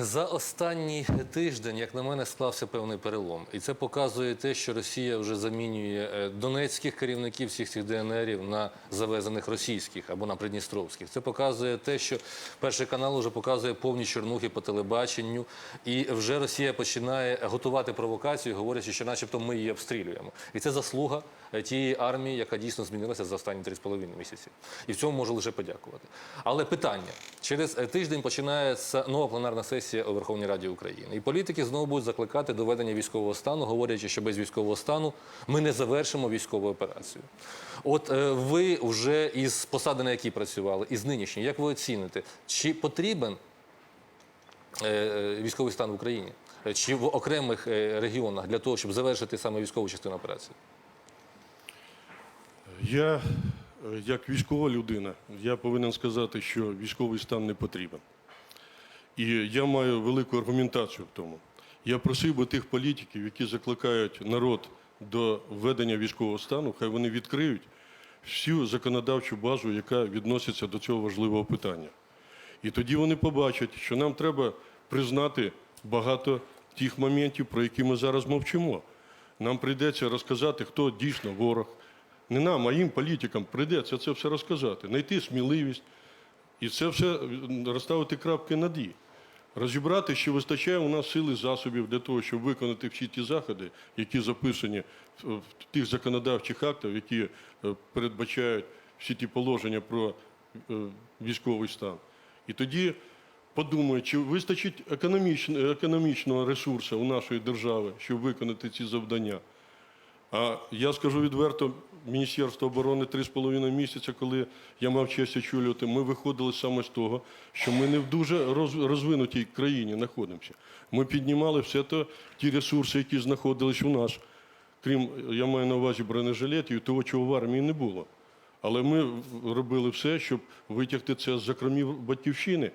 За останній тиждень, як на мене, склався певний перелом, і це показує те, що Росія вже замінює е, донецьких керівників всіх цих ДНРів на завезених російських або на придністровських. Це показує те, що перший канал вже показує повні чорнухи по телебаченню, і вже Росія починає готувати провокацію, говорячи, що, начебто, ми її обстрілюємо. І це заслуга е, тієї армії, яка дійсно змінилася за останні 3,5 місяці. І в цьому можу лише подякувати. Але питання через е, тиждень починається нова пленарна сесія у Верховній Раді України. І політики знову будуть закликати до ведення військового стану, говорячи, що без військового стану ми не завершимо військову операцію. От е, ви вже із посади, на якій працювали, із нинішньої, як ви оціните, чи потрібен е, військовий стан в Україні? Чи в окремих регіонах для того, щоб завершити саме військову частину операції? Я, як військова людина, я повинен сказати, що військовий стан не потрібен. І я маю велику аргументацію в тому. Я просив би тих політиків, які закликають народ до введення військового стану, хай вони відкриють всю законодавчу базу, яка відноситься до цього важливого питання. І тоді вони побачать, що нам треба признати багато тих моментів, про які ми зараз мовчимо. Нам прийдеться розказати, хто дійсно ворог. Не нам, а їм, політикам, прийдеться це все розказати, знайти сміливість і це все е, розставити крапки над «і». Розібрати, що вистачає у нас сили засобів для того, щоб виконати всі ті заходи, які записані в тих законодавчих актах, які е, передбачають всі ті положення про е, військовий стан. І тоді подумають, чи вистачить економічного ресурсу у нашої держави, щоб виконати ці завдання. А я скажу відверто, Міністерство оборони три з половиною місяця, коли я мав честь очолювати, ми виходили саме з того, що ми не в дуже розвинутій країні знаходимося. Ми піднімали все то, ті ресурси, які знаходились у нас, крім, я маю на увазі бронежилетів, і того, чого в армії не було. Але ми робили все, щоб витягти це з закромів батьківщини,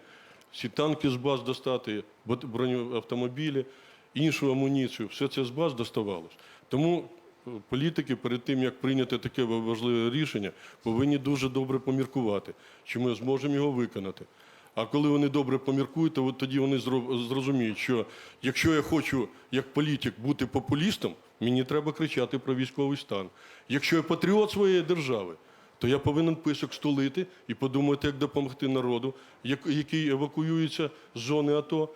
всі танки з баз достати, бронеавтомобілі, іншу амуніцію, все це з баз доставалось. Тому політики перед тим, як прийняти таке важливе рішення, повинні дуже добре поміркувати, чи ми зможемо його виконати. А коли вони добре поміркують, то от тоді вони зрозуміють, що якщо я хочу як політик бути популістом, мені треба кричати про військовий стан. Якщо я патріот своєї держави, то я повинен писок столити і подумати, як допомогти народу, який евакуюється з зони АТО.